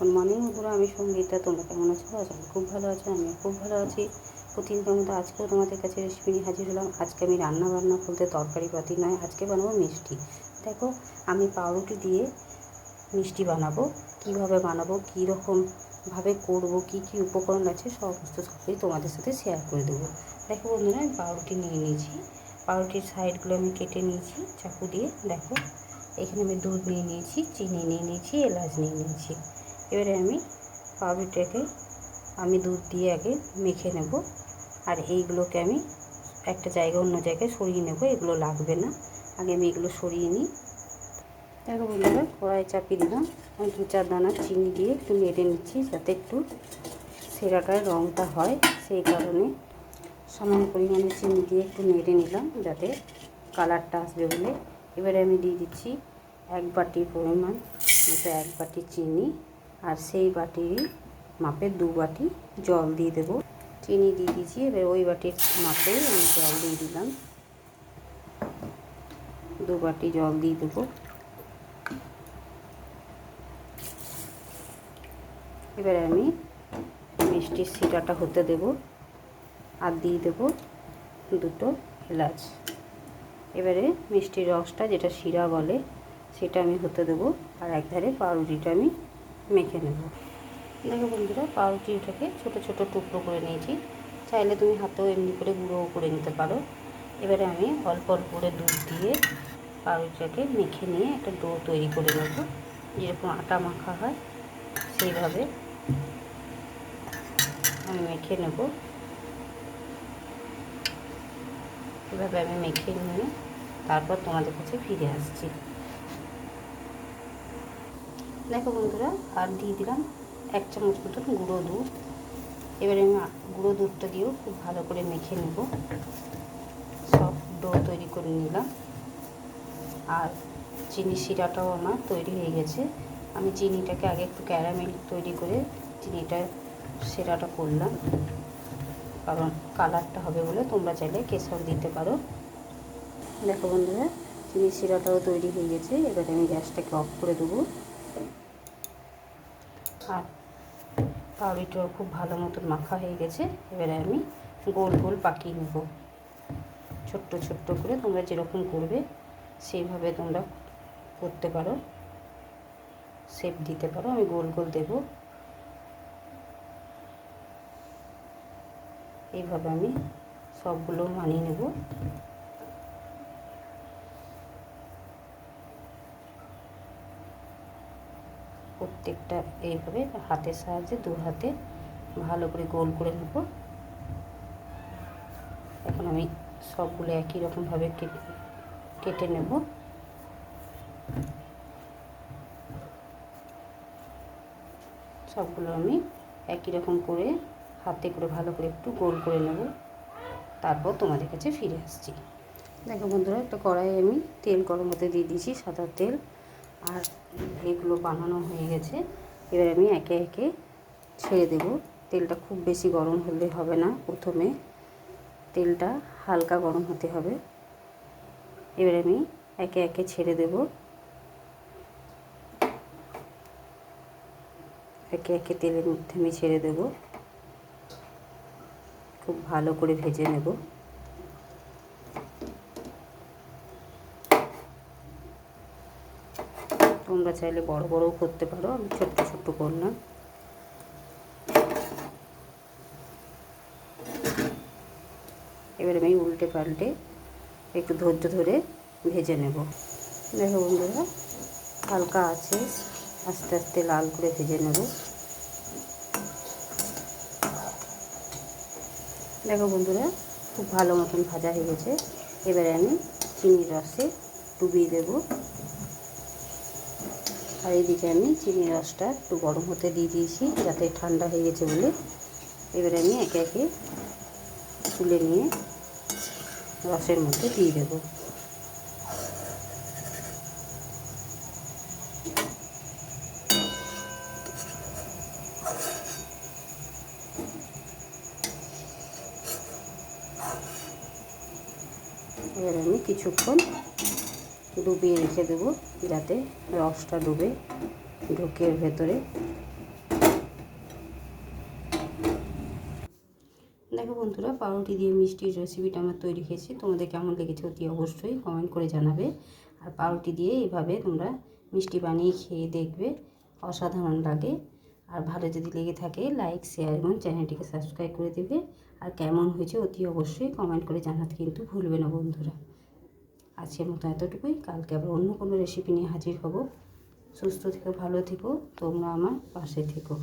Good morning বন্ধুরা আমি সঙ্গীতা তোমরা কেমন আছো? আজ আমি খুব ভালো আছি আমি খুব ভালো আছি। প্রতিদিনের মতো আজকেও তোমাদের কাছে রেসিপি নিয়ে হাজির হলাম। আজকে আমি রান্না বান্না বলতে তরকারি পাতি নয়, আজকে বানাবো মিষ্টি। দেখো, আমি পাউরুটি দিয়ে মিষ্টি বানাবো। কীভাবে বানাবো কী রকমভাবে করব, কী কী উপকরণ আছে, সমস্ত সবই তোমাদের সাথে শেয়ার করে দেবো। দেখো বন্ধুরা, আমি পাউরুটি নিয়ে নিয়েছি। পাউরুটির সাইডগুলো আমি কেটে নিয়েছি, চাকু দিয়ে। দেখো, এখানে আমি দুধ নিয়ে নিয়েছি, চিনি নিয়ে নিয়েছি, এলাচ নিয়ে নিয়েছি। এবারে আমি পাউরুটিটাকে আমি দুধ দিয়ে আগে মেখে নেব। আর এইগুলোকে আমি একটা জায়গা অন্য জায়গায় সরিয়ে নেব, এগুলো লাগবে না। আগে আমি এগুলো সরিয়ে নিই। দেখো বন্ধুরা, কড়াই চাপিয়ে দিলাম। আমি দু চার দানা চিনি দিয়ে একটু নেড়ে নিচ্ছি যাতে একটু সেরাটার রঙটা হয়। সেই কারণে সামান্য পরিমাণে চিনি দিয়ে একটু নেড়ে নিলাম যাতে কালারটা আসবে বলে। এবারে আমি দিয়ে দিচ্ছি এক বাটি পরিমাণ এক বাটি চিনি। আর সেই বাটির মাপে দু বাটি জল দিয়ে দেবো। চিনি দিয়ে দিয়েছি, এবার ওই বাটির মাপে আমি জল দিয়ে দিলাম। দু বাটি জল দিয়ে দেবো। এবারে আমি মিষ্টির শিরাটা হতে দেব আর দিয়ে দেবো দুটো এলাচ। এবারে মিষ্টির রসটা, যেটা শিরা বলে, সেটা আমি হতে দেবো। আর একধারে পাউরুটিটা আমি মেখে নেব। দেখো বন্ধুরা, পাউরুটিটাকে ছোট ছোট টুকরো করে নিয়েছি। চাইলে তুমি হাতেও এমনি করে গুঁড়োও করে নিতে পারো। এবারে আমি অল্প অল্প করে দুধ দিয়ে পাউরুটিটাকে মেখে নিয়ে একটা ডো তৈরি করে নেব। যেরকম আটা মাখা হয়, সেইভাবে আমি মেখে নেব। এভাবে আমি মেখে নিয়ে তারপর তোমাদের কাছে ফিরে আসছি। দেখো বন্ধুরা, আর দিয়ে দিলাম এক চামচ মতন গুঁড়ো দুধ। এবারে আমি গুঁড়ো দুধটা দিয়েও খুব ভালো করে মেখে নেব। সব ডো তৈরি করে নিলাম। আর চিনি শিরাটাও আমার তৈরি হয়ে গেছে। আমি চিনিটাকে আগে একটু ক্যারামেল তৈরি করে চিনিটা, শিরাটা করলাম। কারণ কালারটা হবে বলে তোমরা চাইলে কেশর দিতে পারো। দেখো বন্ধুরা, চিনি শিরাটাও তৈরি হয়ে গেছে। এবারে আমি গ্যাসটাকে অফ করে দেবো। আর পাউরিটাও খুব ভালো মতন মাখা হয়ে গেছে। এবারে আমি গোল গোল পাকিয়ে নেব। ছোট্ট ছোট্ট করে তোমরা যেরকম করবে, সেইভাবে তোমরা করতে পারো। শেপ দিতে পারো, আমি গোল গোল দেব। এইভাবে আমি সবগুলো মানিয়ে নেব। প্রত্যেকটা এইভাবে হাতের সাহায্যে দু হাতে ভালো করে গোল করে নেব। এখন আমি সবগুলো একই রকমভাবে কেটে নেব। সবগুলো আমি একই রকম করে হাতে করে ভালো করে একটু গোল করে নেব। তারপর তোমাদের কাছে ফিরে আসছি। দেখো বন্ধুরা, একটা কড়াই আমি তেল গরম হতে দিয়ে দিয়েছি, সাদা তেল। আর এগুলো বানানো হয়ে গেছে। এবার আমি একে একে ছেড়ে দেব। তেলটা খুব বেশি গরম হলে হবে না প্রথমে। তেলটা হালকা গরম হতে হবে। এবার আমি একে একে ছেড়ে দেব। একে একে তেলের মধ্যে আমি ছেড়ে দেব। খুব ভালো করে ভেজে নেব। তোমরা চাইলে বড় বড়ও করতে পারো, আমি ছোট্ট ছোট্ট করলাম। এবার আমি উল্টে পাল্টে একটু ধৈর্য ধরে ভেজে নেব। দেখো বন্ধুরা, হালকা আছে, আস্তে আস্তে লাল করে ভেজে নেব। দেখো বন্ধুরা, খুব ভালো মতন ভাজা হয়ে গেছে। এবারে আমি চিনির রসে ডুবিয়ে দেবো। আর এইদিকে আমি চিনি রসটা একটু গরম হতে দিয়ে দিয়েছি, যাতে ঠান্ডা হয়ে গেছে বলে। এবারে আমি একে একে তুলে নিয়ে রসের মধ্যে দিয়ে দেবো। এবার আমি কিছুক্ষণ ডুবিয়ে রেখে দেবো যাতে রসটা ডুবে ঢুকের ভেতরে। দেখো বন্ধুরা, পাউরুটি দিয়ে মিষ্টির রেসিপিটা আমার তৈরি হয়েছে। তোমাদের কেমন লেগেছে অতি অবশ্যই কমেন্ট করে জানাবে। আর পাউরুটি দিয়ে এভাবে তোমরা মিষ্টি বানিয়ে খেয়ে দেখবে, অসাধারণ লাগে। আর ভালো যদি লেগে থাকে লাইক শেয়ার এবং চ্যানেলটিকে সাবস্ক্রাইব করে দেবে। আর কেমন হয়েছে অতি অবশ্যই কমেন্ট করে জানাতে কিন্তু ভুলবে না বন্ধুরা। আজকের মতো এতটুকুই। কালকে আবার অন্য কোনো রেসিপি নিয়ে হাজির হব। সুস্থ থেকো, ভালো থেকো, তোমরা আমার পাশে থেকো।